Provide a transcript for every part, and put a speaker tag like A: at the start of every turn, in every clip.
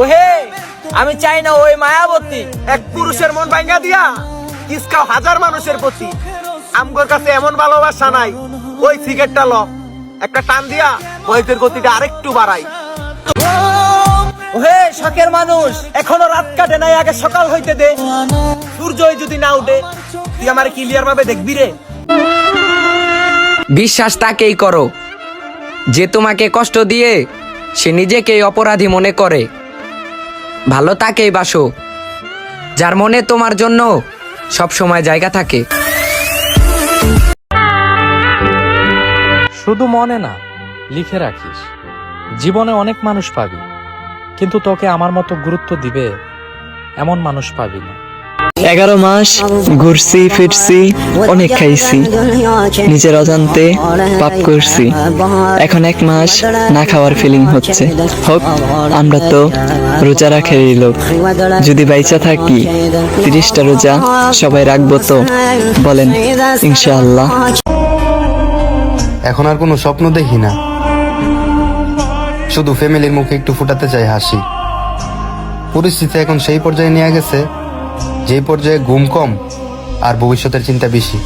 A: ওহে, আমি চাই না ওই মায়াবতী।
B: এক পুরুষের মন ভাঙ্গা দিয়া কিসকাও হাজার মানুষের প্রতি। আমগোর কাছে এমন ভালোবাসা নাই, ওই সিগারেটটা ল। একটা টান দিয়া বয়সের গতিটা আরেকটু বাড়াই।
A: ওহে, শখের মানুষ, এখনও রাত কাটে নাই, আগে সকাল হইতে দে। সূর্যই যদি না উঠে,
B: তুই আমার ক্লিয়ার ভাবে দেখবি রে।
C: বিশ্বাস তাকেই করো। যে তোমাকে কষ্ট দিয়ে সে নিজেকেই অপরাধী মনে করে। ভালো তাকেই বাসো। যার মনে তোমার জন্য সব সময় জায়গা থাকে।
D: শুধু মনে না, লিখে রাখিস। জীবনে অনেক মানুষ পাবি, কিন্তু তোকে আমার মতো গুরুত্ব দিবে এমন মানুষ পাবি না।
E: এগারো মাস ঘুরছি, ফিরছি, অনেক খাইছি। নিজের অজান্তে পাপ করছি। এখন এক মাস না খাওয়ার ফিলিং হচ্ছে। হোক, আমরা তো রোজা রাখেরই লোক। যদি বাইচা থাকি, তিরিশটা রোজা সবাই রাখব তো? বলেন, ইনশাআল্লাহ।
F: এখন আর কোনো স্বপ্ন দেখি না। শুধু ফ্যামিলির মুখে একটু ফুটাতে চাই হাসি। পরিস্থিতি এখন সেই পর্যায়ে নিয়ে গেছে। যেই পর্যায়ে ঘুম কম আর ভবিষ্যতের চিন্তা বেশি।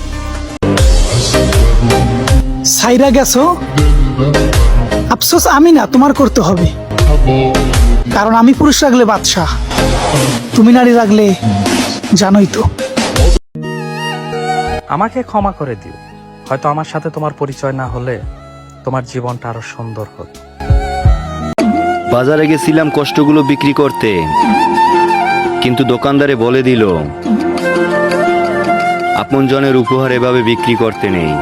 G: সাইরা গেছো? আফসোস আমি না তোমার করতে হবে। কারণ আমি পুরুষ রাখলে বাদশাহ তুমি নারী রাখলে জানোই তো।
D: আমাকে ক্ষমা করে দিও। হয়তো আমার সাথে তোমার পরিচয় না হলে তোমার জীবনটা আরও সুন্দর হতো।
H: বাজারে গেছিলাম কষ্টগুলো বিক্রি করতে। কিন্তু দোকানদারে বলে দিল আপনজনের উপহার এভাবে বিক্রি করতে নেই।